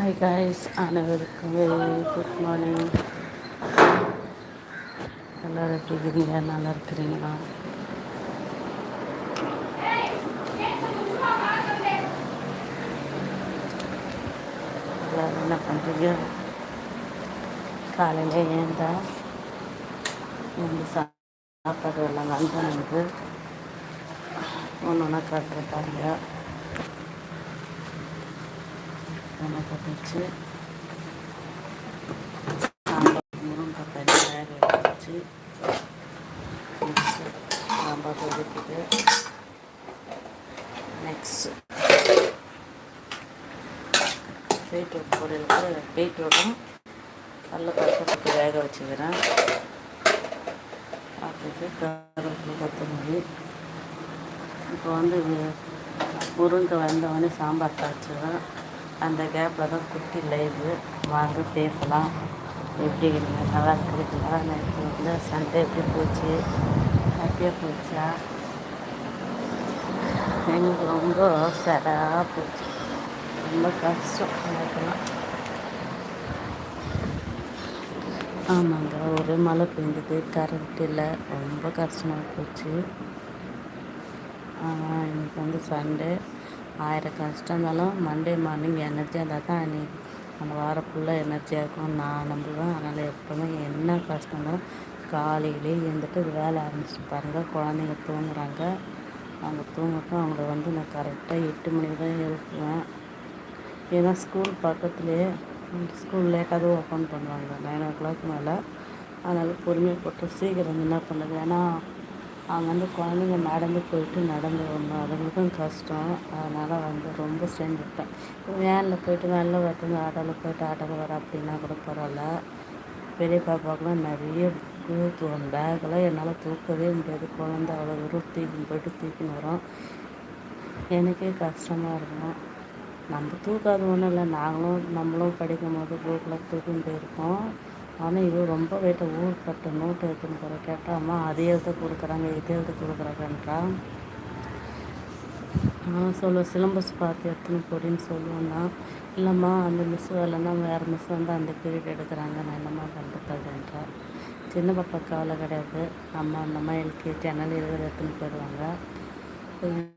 Hi guys அனைவருக்கும் good morning எல்லோரும் எப்படி இருக்கிறீங்க நல்லா இருக்கிறீங்களா? எல்லோரும் என்ன பண்ணுறீங்க காலையில் ஏந்தா இந்த சாப்பாடு எல்லாம் வந்து எனக்கு ஒன்று ஒன்றா காட்டுற எண்ணெய் போட்டு வச்சு சாம்பார் முருங்கை தண்ணி வேக வச்சு மிக்ஸு சாம்பார் ஒதுக்கிட்டு நெக்ஸ்ட்டு பீட்ரூட் பொரியலுக்கு பீட்ரூட்டும் கடல பருப்பு வேக வச்சுக்கிறேன். அதுக்கு கருப்பு கொத்தமல்லி. இப்போ வந்து முருங்கை வந்தவொடனே சாம்பார் காய்ச்சுவேன் அந்த கேப்பில் தான் குட்டி லைவு வாங்க பேசலாம். எப்படி இருக்கீங்க நல்லா இருக்கிறீங்களா நேற்று வந்து சண்டே எப்படி போச்சு? ஹாப்பியாக போச்சா? எங்களுக்கு ரொம்ப சடாக போச்சு. ரொம்ப கஷ்டம் எனக்குலாம் ஆமாங்க ஒரு மழை பெய்ஞ்சது கரண்ட் இல்லை. ரொம்ப கஷ்டமாக போச்சு. இன்னைக்கு வந்து சண்டே. ஆயிரம் கஷ்டம் இருந்தாலும் மண்டே மார்னிங் எனர்ஜியாக இருந்தால் தான் நீ அந்த வாரம் ஃபுல்லாக எனர்ஜியாக இருக்கும். நான் நம்புவேன். அதனால் எப்போவுமே என்ன கஷ்டம் இருந்தாலும் காலையிலே எழுந்துட்டு வேலை ஆரம்பிச்சு பாருங்கள் குழந்தைங்க தூங்குறாங்க. அவங்க தூங்கட்டும் அவங்கள வந்து நான் கரெக்டாக எட்டு மணிக்கு தான் எழுப்புவேன். ஏன்னா ஸ்கூல் பக்கத்துலேயே ஸ்கூல் லேட்டாக தான் ஓப்பன் பண்ணுவாங்க. நைன் ஓ கிளாக் மேலே. அதனால் பொறுமையாக போட்டு சீக்கிரம் என்ன பண்ணுது ஏன்னா அங்கேருந்து வந்து குழந்தைங்க நடந்து போயிட்டு நடந்து வரணும் அதுங்களுக்கும் கஷ்டம். அதனால் வந்து ரொம்ப சேர்ந்துட்டேன் வேனில் போயிட்டு வேனில் வரது ஆட்டோவில் போயிட்டு ஆட்டோவில் வர அப்படின்னா கூட பரவாயில்ல. பெரிய பாப்பாக்கெலாம் நிறைய தூக்குவோம் பேக்கெல்லாம் என்னால் தூக்கவே முடியாது. குழந்த அவ்வளோ தூரம் தூக்கின்னு போயிட்டு தூக்கின்னு வரோம். எனக்கே கஷ்டமாக இருக்கும். நம்ம தூக்காது ஒன்றும் இல்லை. நாங்களும் நம்மளும் படிக்கும் போது புக்கில் தூக்கின்னு போயிருக்கோம். ஆனால் இது ரொம்ப வெயிட்டை ஊர்பட்ட நோட்டு எடுத்துன்னு போகிற கேட்டாம்மா அம்மா எழுத்து கொடுக்குறாங்க இதே எழுத கொடுக்குறாங்கன்றா. நான் சொல்லுவேன் சிலம்பஸ் பார்த்து எடுத்துன்னு போடின்னு சொல்லுவேன்னா இல்லைம்மா அந்த மிஸ் வரலன்னா வேறு மிஸ் வந்து அந்த பீரியட் எடுக்கிறாங்க நான் என்னம்மா பண்ணுறது சின்ன பாப்பா கவலை கிடையாது. அம்மா அந்தம்மா எல்கேஜி அதனால் எழுத எடுத்துன்னு போயிடுவாங்க.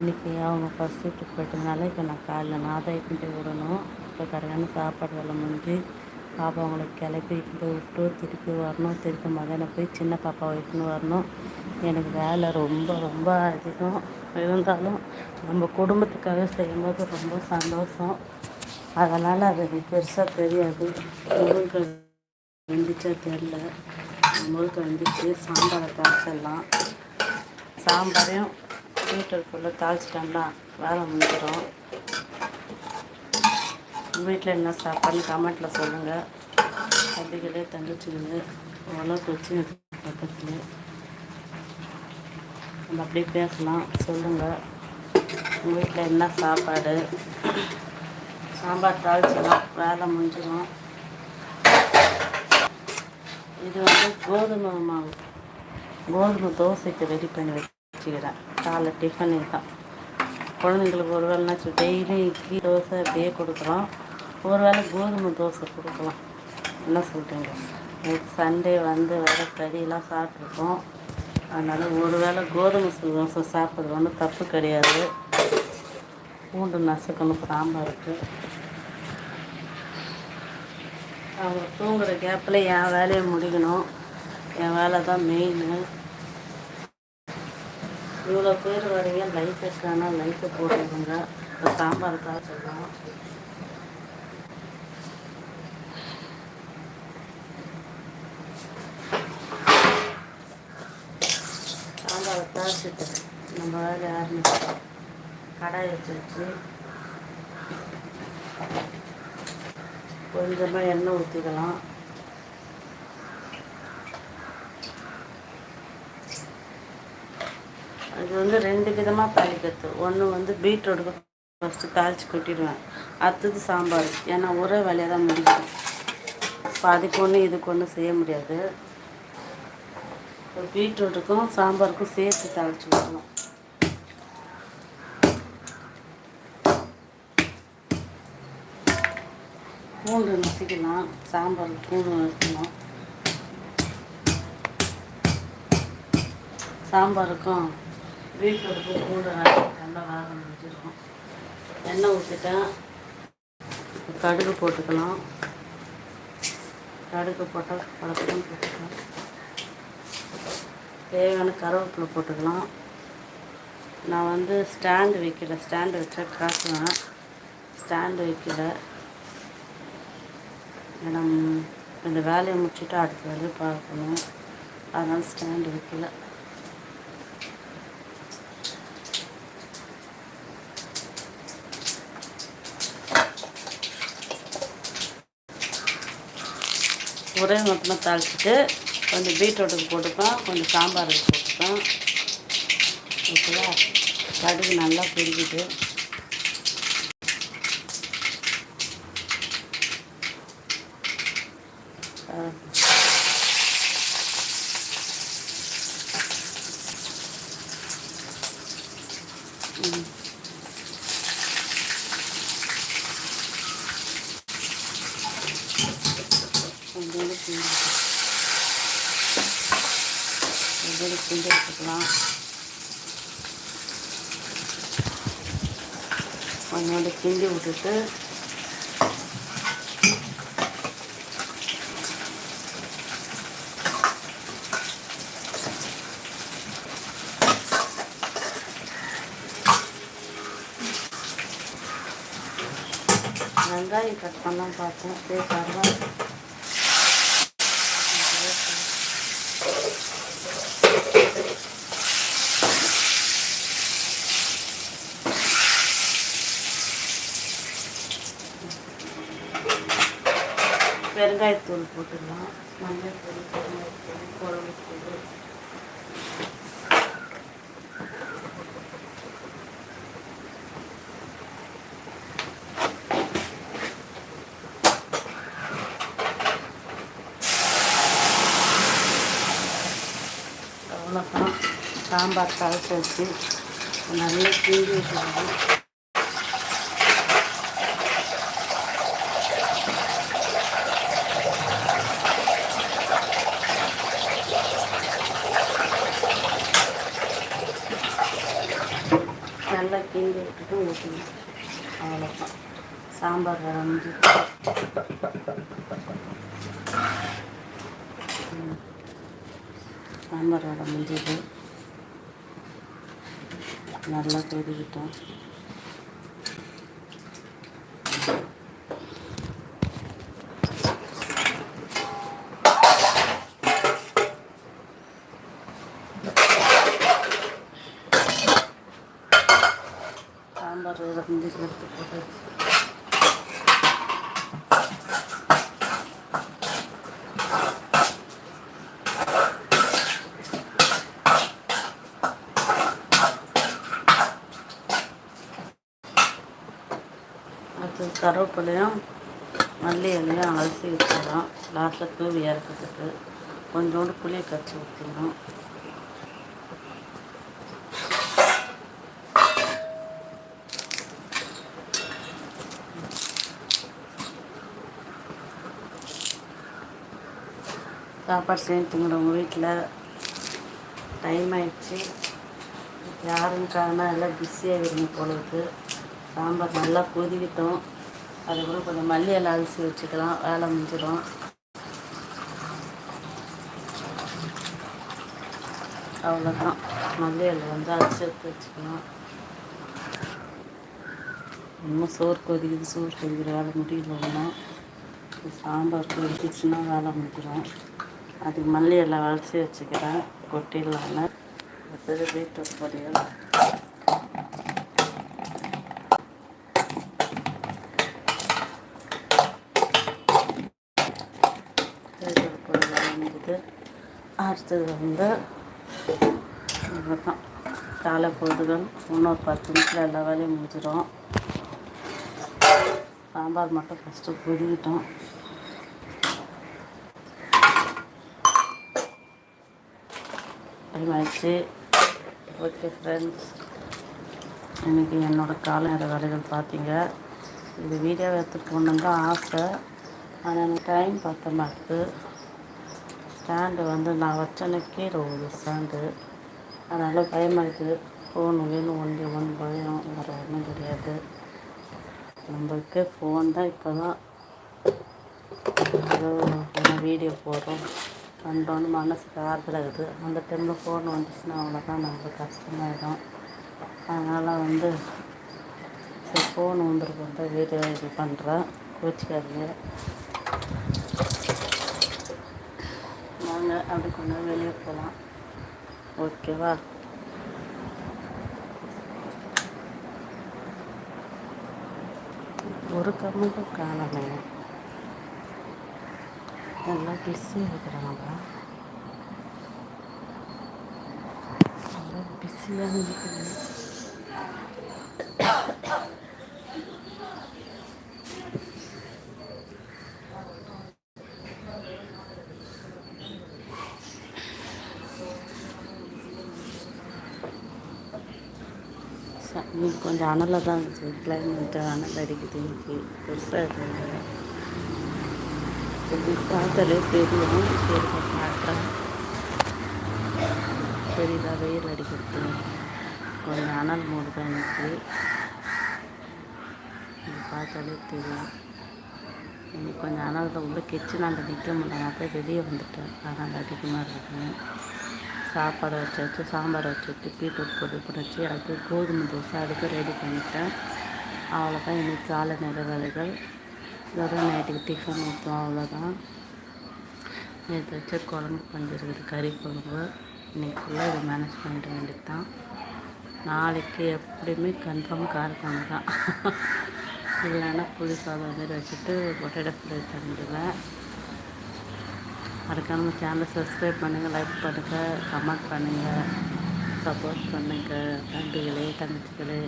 இன்றைக்கி அவங்க ஃபஸ்ட் வீட்டுக்கு போயிட்டதுனால இப்போ நான் காலையில் நான் தான் போய் விடணும் இப்போ கரெக்டான சாப்பாடு வேலை முடிஞ்சு பாப்பா அவங்கள கிளப்பி போய் விட்டு திருப்பி வரணும் திருப்பி மதியானம் போய் சின்ன பாப்பாவை இட்டுன்னு வரணும். எனக்கு வேலை ரொம்ப ரொம்ப அதிகம். இருந்தாலும் நம்ம குடும்பத்துக்காக செய்யும்போது ரொம்ப சந்தோஷம். அதனால் அது பெருசாக தெரியாது. முருங்கை வந்துச்சா தெரில முருங்கை வந்துச்சு. சாம்பாரை தாளிச்சிடலாம். சாம்பாரையும் வீட்டுக்குள்ளே தாளிச்சிட்டோம்னா வேலை முடிஞ்சிடும். வீட்டில் என்ன சாப்பாடுன்னு கமெண்ட்டில் சொல்லுங்கள் தம்பிகளே தங்கச்சிங்களே ஓரளவுக்கு வச்சு பக்கத்தில். நம்ம அப்படியே பேசலாம். சொல்லுங்கள் உங்கள் வீட்டில் என்ன சாப்பாடு? சாம்பார் தாளிச்சிடும் வேலை முடிஞ்சிடும் இது வந்து கோதுமை மாவு. கோதுமை தோசைக்கு ரெடி பண்ணி வச்சுக்கிறேன். காலை டிஃபன் தான். குழந்தைங்களுக்கு ஒரு வேலைனாச்சும் டெய்லி இட்லி தோசை அப்படியே கொடுக்குறோம். ஒரு வேளை கோதுமை தோசை கொடுக்கலாம். என்ன சொல்கிறீங்க நேற்று சண்டே வந்து வேறு கறியெல்லாம் சாப்பிட்ருக்கோம் அதனால் ஒரு வேளை கோதுமை தோசை சாப்பிட்றது ஒன்றும் தப்பு கிடையாது. பூண்டு நசுக்கணும் சாம்பாருக்கு அவங்க தூங்குகிற கேப்பில் என் வேலையை முடிக்கணும். என் வேலை தான் மெயின் இவ்வளோ பேர் வரீங்க லைஃப் இருக்கானா லைஃப்பை போட்டுருங்க சாம்பார் காய்ச்சலாம் தாளிச்சிட்டு நம்ம வேலை ஆரம்பிச்சிட்டோம் கடாய் வச்சு வச்சு கொஞ்சமாக எண்ணெய் ஊற்றிக்கலாம் அது வந்து ரெண்டு விதமாக தாளிக்கிறது. ஒன்று வந்து பீட்ரூட்டுக்கு ஃபஸ்ட்டு தாளித்து கொட்டிடுவேன். அடுத்தது சாம்பார். ஏன்னா ஒரே வேலையாக தான் முடியும் இப்போ அதுக்கு ஒன்று இதுக்கு ஒன்று செய்ய முடியாது. பீட்ரூட்டுக்கும் சாம்பாருக்கும் சேர்த்து தாளித்து விடணும் பூண்டு நசுக்கலாம் சாம்பார் பூண்டு நசுக்கணும். சாம்பாருக்கும் பீட்ரூட்டுக்கும் பூண்டு நல்லா வேக முடிஞ்சிடும் எண்ணெய் ஊற்றிட்டேன் கடுகு போட்டுக்கலாம். கடுகு போட்டால் பழக்கம் போட்டுக்கலாம். தேவையான கருவேப்பிலை போட்டுக்கலாம். நான் வந்து ஸ்டாண்டு வைக்கல. ஸ்டாண்டு வச்சா காட்டுவேன் ஸ்டாண்டு வைக்கல. ஏன்னா இந்த வேலையை முடிச்சுட்டு அடுத்த வேலையை பார்க்கணும். அதனால் ஸ்டாண்டு வைக்கல. ஒரே மொத்தமாக தாளிச்சிட்டு கொஞ்சம் பீட்ரூட்டுக்கு போட்டுப்பேன் கொஞ்சம் சாம்பாருக்கு போட்டுப்பேன். ஓகேவா? கடுகு நல்லா பிடிக்குது ஆ கிண்டி கொஞ்சோண்டு செஞ்சு எடுத்துக்கலாம். கொஞ்சோண்டு கிண்டி விட்டுட்டு. வெங்காயம் கட் பண்ணலாம் பார்த்தேன் சரி பரவாயில்ல. வெங்காயத்தூள் போட்டுடலாம். மஞ்சள் தூள் பெருங்காயத்தூள் குழம்பு அவ்வளோதான் சாம்பார் கலச்சு வச்சு நல்லா கிண்டி விட்டுருவோம் நல்லா கிண்டி விட்டுட்டு ஊற்றணும் அவ்வளோதான் சாம்பார் வரைஞ்சி சாம்பார் வடை முடிஞ்சது நல்லா கொதிக்கிட்டோம் சாம்பார் வடை முடிஞ்சு எடுத்து போட்டாச்சு அடுத்து கருவேப்பிலையும் மல்லி இலையும் அலசி வச்சிடலாம். லாஸ்ட்டில் தூவி இறக்கிறதுக்கு கொஞ்சோண்டு புளியை கரைச்சி ஊற்றிடணும் சாப்பாடு செஞ்சுங்கிறவங்க வீட்டில் டைம் ஆயிடுச்சு. யாருன்னு காரணம் எல்லாம் பிஸியாக இருங்க பொழுது சாம்பார் நல்லா கொதிக்கிட்டோம். அதுக்கப்புறம் கொஞ்சம் மல்லி இலை அலசி வச்சுக்கலாம். வேலை முடிஞ்சிடும் அவ்வளோதான் மல்லி இலை வந்து அலசி எடுத்து வச்சுக்கலாம். இன்னும் சோறு கொதிக்குது. சோறு கொதிக்கிற வேலை முடியல ஒன்றும் சாம்பார் கொதிச்சுன்னா வேலை முடிஞ்சிடும் அதுக்கு மல்லி எல்லாம் அலசி வச்சுக்கிறேன். கொட்டிடலான்னு அடுத்தது பீட்ரூட் பொரியல். பீட்ரூட் அடுத்தது வந்து தான் காலை பொழுதுகள் இன்னொரு பத்து நிமிஷத்தில் எல்லா வேலையும் முடிஞ்சிடும் சாம்பார் மட்டும் ஃபஸ்ட்டு கொதிக்கிட்டோம் டைம் ஆயிடுச்சு. ஓகே ஃப்ரெண்ட்ஸ் இன்றைக்கி என்னோடய காலை நேர வேலைகள் பார்த்தீங்க. இந்த வீடியோ எடுத்து போகணுன்னு தான் ஆசை. ஆனால் எனக்கு டைம் பார்த்த மாட்டுது ஸ்டாண்டு வந்து நான் வச்சோன்னே கீழே ஒரு ஸ்டாண்டு அதனால் பயமாக இருக்குது ஃபோன் வேணும் ஒன்று ஒன்று பயம். வேறு ஒன்றும் கிடையாது. நம்மளுக்கு ஃபோன் தான் இப்போ தான் ஏதோ வீடியோ போடுறோம். பண்ணுறோன்னு மனசுக்கு ஆறுதல் இருக்குது அந்த டைமில் ஃபோன் வந்துச்சுன்னா அவ்வளோதான் நம்மளுக்கு கஷ்டமாயிடும். அதனால் வந்து சரி ஃபோன் வந்துருக்கோம் தான் வீடியோ இது பண்ணுறேன் கோச்சிக்காதீங்க. அப்படி கொண்டு வந்து வெளியே போகலாம். ஓகேவா? ஒரு கமெண்ட்டும் காணலை எல்லாம் பிஸியாக இருக்கிறாங்க எல்லாம் பிஸியாக இன்னைக்கு கொஞ்சம் அனலாக தான் இருந்துச்சு. கிளைமேட்டு அனல் அடிக்குது. இன்னைக்கு பெருசாக இருக்குது உங்களுக்கு பார்த்தாலே தெரியும். சரி காட்டுறேன் வெயில் அடிக்கிறது கொஞ்சம் அனல் மூடு தான் எனக்கு பார்த்தாலே தெரியும். இன்னைக்கு கொஞ்சம் அனல் தான் உள்ள கிச்சனாண்ட நிற்க முடியல. நான் வெளியே வந்துட்டேன். அதனால் அதிகமாக இருக்குது சாப்பாடு வச்சு வச்சு சாம்பார் வச்சு வச்சு பீட்ரூட் பொடி வச்சு அதுக்கு கோதுமை தோசை அதுக்கு ரெடி பண்ணிட்டேன். அவ்வளோதான் இன்னைக்கு காலை நேர வேலைகள். இதோட நைட்டுக்கு டிஃபன் ஊற்றும் அவ்வளோதான் நேற்று வச்ச குழம்பு பண்ணிருக்குது கறி குழம்பு. இன்றைக்குள்ளே இதை மேனேஜ் பண்ணிட வேண்டியது தான் நாளைக்கு எப்படியுமே கன்ஃபார்ம் கார தான். இல்லைன்னா புளி சாதம் மாதிரி வச்சுட்டு பொட்டேட்டோ ஃப்ரை பண்ணிடுவேன் அதுக்கான நம்ம சேனலை சப்ஸ்கிரைப் பண்ணுங்கள் லைக் பண்ணுங்கள் கமெண்ட் பண்ணுங்கள் சப்போர்ட் பண்ணுங்கள் தம்பிகளே தங்கச்சிகளே.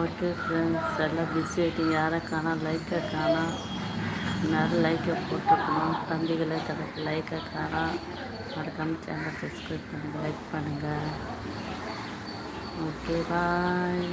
ஓகே ஃப்ரெண்ட்ஸ் எல்லாம் பிஸி ஆகிட்டீங்க யாரை காணோம்? லைக்கை காணா எல்லாரும் லைக்கை போட்டுருக்கணும். தம்பிகளை தனக்கு லைக்கை காணோம் மறக்காமல் சேனல் சப்ஸ்கிரைப் பண்ணுங்கள் லைக் பண்ணுங்கள் ஓகே பாய்